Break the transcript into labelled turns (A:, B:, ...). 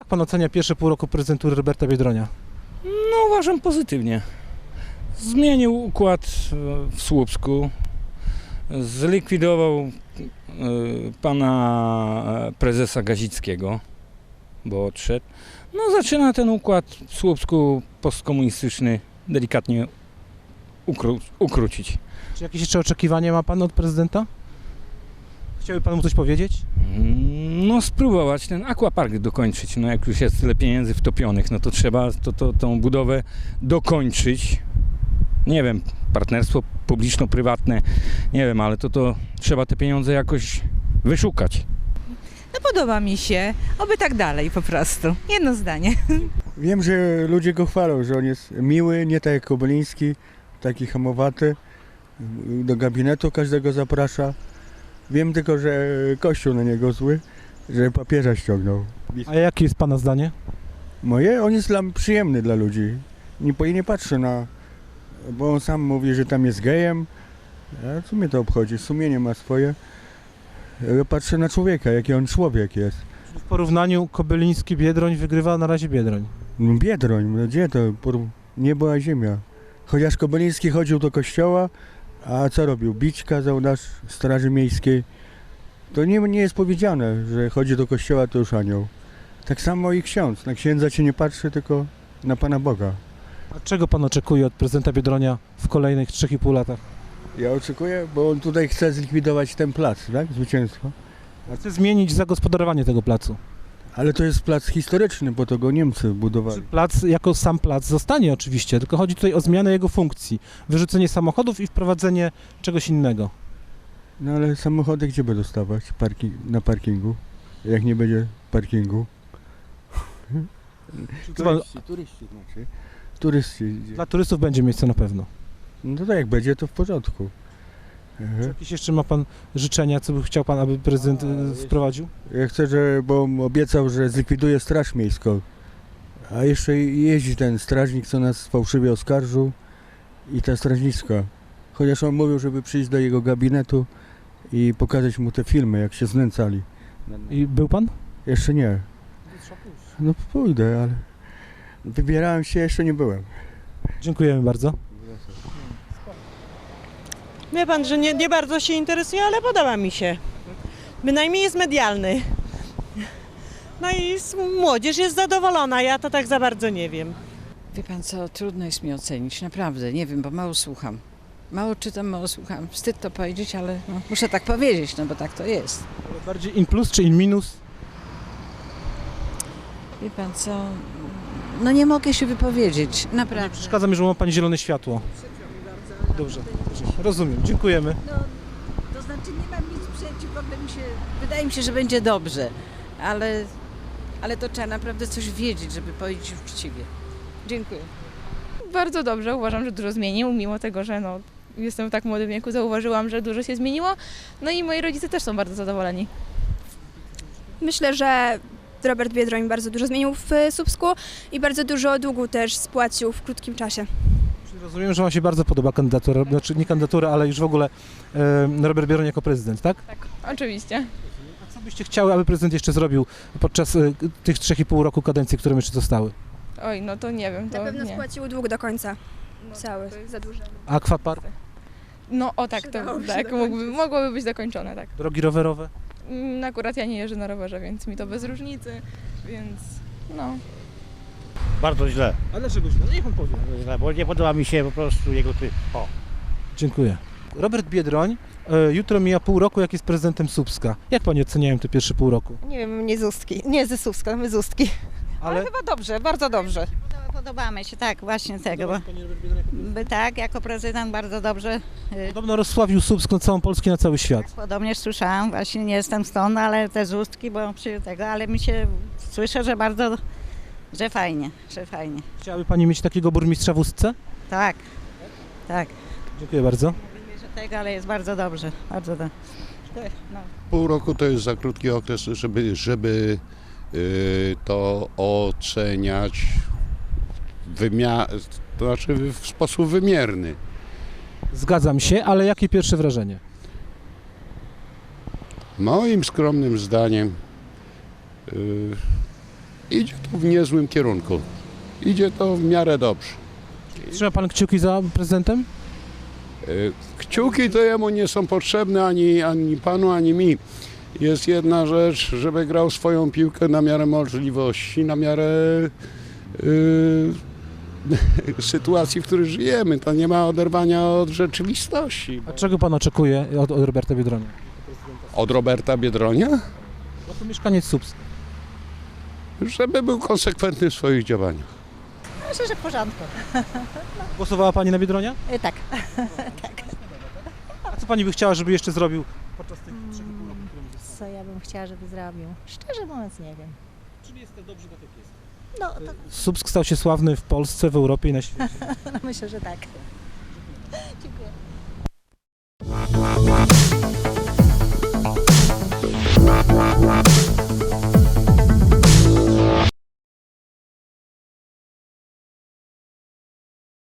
A: Jak pan ocenia pierwsze pół roku prezydentury Roberta Biedronia?
B: No uważam pozytywnie. Zmienił układ e, w Słupsku, zlikwidował e, pana e, prezesa Gazickiego, bo odszedł. No zaczyna ten układ w Słupsku postkomunistyczny delikatnie ukró- ukrócić.
A: Czy jakieś jeszcze oczekiwania ma pan od prezydenta? Chciałby pan mu coś powiedzieć?
B: Mm, No spróbować ten aquapark dokończyć. No jak już jest tyle pieniędzy wtopionych, no to trzeba to, to, tą budowę dokończyć. Nie wiem, partnerstwo publiczno-prywatne, nie wiem, ale to, to trzeba te pieniądze jakoś wyszukać.
C: No podoba mi się, oby tak dalej po prostu. Jedno zdanie.
D: Wiem, że ludzie go chwalą, że on jest miły, nie tak jak Kobyliński, taki hamowaty. Do gabinetu każdego zaprasza. Wiem tylko, że kościół na niego zły, że papieża ściągnął.
A: A jakie jest pana zdanie?
D: Moje, on jest dla, przyjemny dla ludzi. Nie, po- nie patrzę na... Bo on sam mówi, że tam jest gejem. A co mnie to obchodzi? Sumienie ma swoje. Ja patrzę na człowieka, jaki on człowiek jest.
A: W porównaniu Kobyliński-Biedroń wygrywa na razie Biedroń.
D: Biedroń, no gdzie to? Por- Niebo a ziemia. Chociaż Kobyliński chodził do kościoła, a co robił? Bić kazał nasz Straży Miejskiej. To nie, nie jest powiedziane, że chodzi do kościoła, to już anioł. Tak samo i ksiądz. Na księdza się nie patrzy, tylko na Pana Boga.
A: A czego pan oczekuje od prezydenta Biedronia w kolejnych 3,5 latach?
D: Ja oczekuję, bo on tutaj chce zlikwidować ten plac, tak? Zwycięstwo.
A: Chce zmienić zagospodarowanie tego placu.
D: Ale to jest plac historyczny, bo to go Niemcy budowali.
A: plac jako sam plac zostanie oczywiście, tylko chodzi tutaj o zmianę jego funkcji. Wyrzucenie samochodów i wprowadzenie czegoś innego.
D: No ale samochody gdzie będą stawać? Parking, na parkingu. Jak nie będzie parkingu. Turyści, turyści znaczy. Turyści.
A: Dla turystów będzie miejsce na pewno.
D: No to jak będzie, to w porządku.
A: Czy
D: Mhm.
A: jakieś jeszcze ma pan życzenia, co by chciał pan, aby prezydent y, wprowadził?
D: Ja chcę, że, bo obiecał, że zlikwiduje straż miejską. A jeszcze jeździ ten strażnik, co nas fałszywie oskarżył i ta strażniczka. Chociaż on mówił, żeby przyjść do jego gabinetu i pokazać mu te filmy, jak się znęcali.
A: I był pan?
D: Jeszcze nie. No pójdę, ale wybierałem się, jeszcze nie byłem.
A: Dziękujemy bardzo.
E: Wie pan, że nie, nie bardzo się interesuje, ale podoba mi się. Bynajmniej jest medialny. No i młodzież jest zadowolona, ja to tak za bardzo nie wiem.
F: Wie pan co, trudno jest mi ocenić, naprawdę, nie wiem, bo mało słucham. Mało czytam, mało słucham. Wstyd to powiedzieć, ale no, muszę tak powiedzieć, no bo tak to jest.
A: Bardziej in plus czy in minus?
F: Wie pan co, no nie mogę się wypowiedzieć,
A: Nie
F: naprawdę.
A: przeszkadza mi, że ma pani zielone światło. Dobrze, dobrze. rozumiem. Dziękujemy.
F: No, to znaczy nie mam nic przeciw, w ogóle mi się, wydaje mi się, że będzie dobrze, ale, ale to trzeba naprawdę coś wiedzieć, żeby powiedzieć uczciwie. Dziękuję.
G: Bardzo dobrze, uważam, że dużo zmienił, mimo tego, że no, jestem w tak młodym wieku, zauważyłam, że dużo się zmieniło. No i moi rodzice też są bardzo zadowoleni.
H: Myślę, że Robert Biedroń bardzo dużo zmienił w Słupsku i bardzo dużo długu też spłacił w krótkim czasie.
A: Czyli Rozumiem, że wam się bardzo podoba kandydatura, znaczy nie kandydatura, ale już w ogóle e, Robert Biedroń jako prezydent, tak?
G: Tak, oczywiście.
A: A co byście chciały, aby prezydent jeszcze zrobił podczas e, tych 3,5 roku kadencji, które jeszcze zostały?
G: Oj, no to nie wiem,
H: Na
G: to
H: pewno
G: nie.
H: spłacił dług do końca. Cały,
G: to jest-
H: za dużo.
A: Aquapark,
G: No o tak, to
H: Przydałoby się
G: tak, mógłby, mogłoby być zakończone, tak.
A: drogi rowerowe?
G: Mm, Akurat ja nie jeżdżę na rowerze, więc mi to bez różnicy, więc no.
I: Bardzo źle.
A: A dlaczego źle? No niech pan powie.
I: Bardzo źle, bo nie podoba mi się po prostu jego ty. O.
A: Dziękuję. Robert Biedroń e, jutro mija pół roku, jak jest prezydentem Słupska. Jak pani oceniają te pierwsze pół roku?
E: Nie wiem, nie z Ustki, nie ze Słupska, my z Ustki.
A: Ale
E: Chyba dobrze, bardzo dobrze.
J: Podobamy się, tak, właśnie tego. Bo, by tak, jako prezydent bardzo dobrze. y,
A: Podobno rozsławił Słupsk na całą Polskę, na cały świat.
J: Podobnie słyszałam, właśnie nie jestem stąd, ale te z ustki, bo przy tego, ale mi się słyszę, że bardzo, że fajnie, że fajnie.
A: Chciałaby pani mieć takiego burmistrza w Ustce?
J: Tak, tak.
A: Dziękuję bardzo.
J: Mówię, że tego, ale jest bardzo dobrze, bardzo dobrze. No.
K: Pół roku to jest za krótki okres, żeby, żeby y, to oceniać wymia- to znaczy w sposób wymierny.
A: Zgadzam się, ale jakie pierwsze wrażenie?
K: Moim skromnym zdaniem y, idzie to w niezłym kierunku. Idzie to w miarę dobrze.
A: Trzyma pan kciuki za prezydentem?
K: Y, Kciuki to jemu nie są potrzebne ani, ani panu, ani mi. Jest jedna rzecz, żeby grał swoją piłkę na miarę możliwości, na miarę y, sytuacji, w której żyjemy. To nie ma oderwania od rzeczywistości.
A: A czego pan oczekuje od, od Roberta Biedronia?
K: Od Roberta Biedronia?
A: Bo to mieszkaniec Subsk.
K: Żeby był konsekwentny w swoich działaniach.
J: Myślę, że w porządku.
A: Głosowała pani na Biedronia?
J: E, tak.
A: A co pani by chciała, żeby jeszcze zrobił podczas tych trzech i pół roku, które mu zostało?
J: Co ja bym chciała, żeby zrobił? Szczerze mówiąc, nie wiem.
A: Czyli jest to dobrze tak jak jest.
J: No, to
A: Subsk stał się sławny w Polsce, w Europie i na świecie.
J: myślę, że tak. Dziękuję.